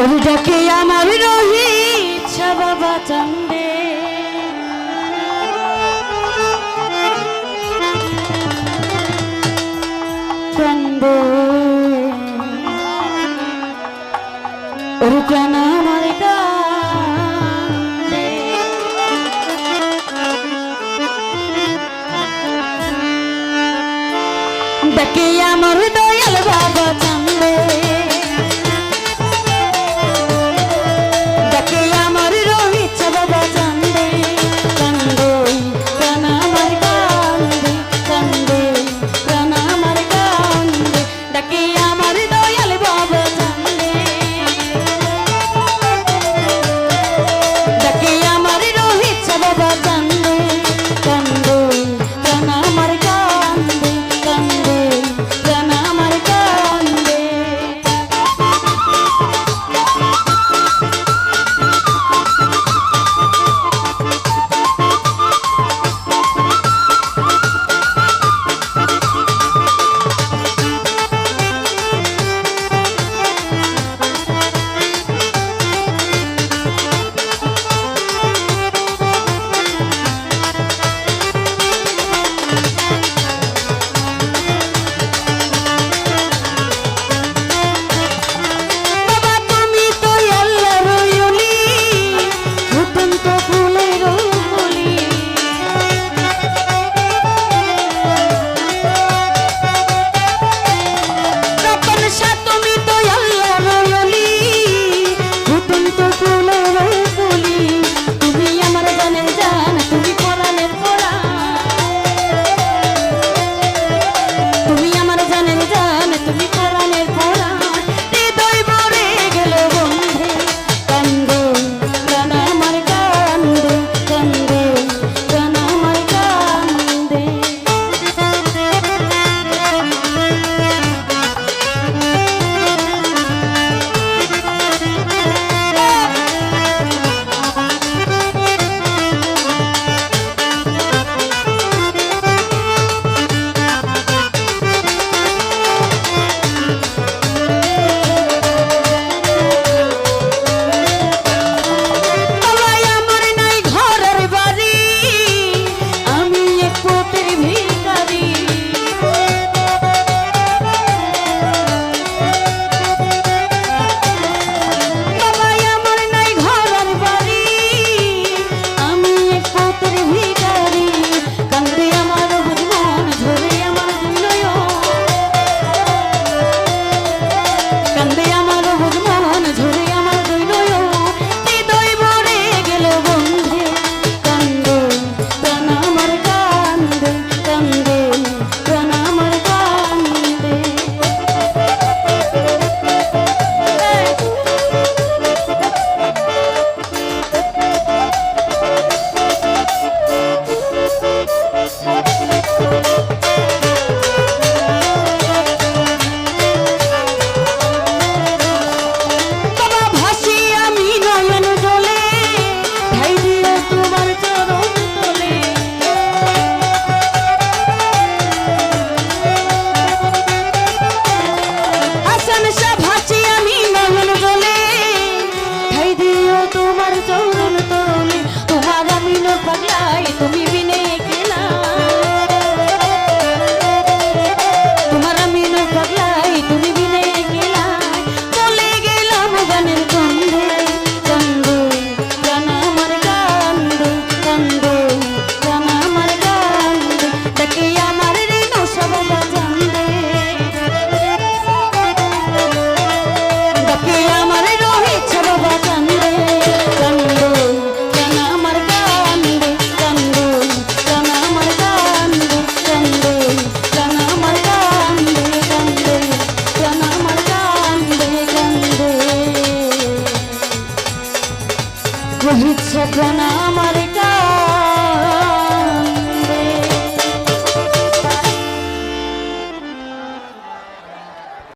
ওই ডাকে আমার রহি ইচ্ছা বাবা চান্দে কান্দে ওর কান আমার ডাকে আমার দয়াল বাবা চান্দে এখন আমার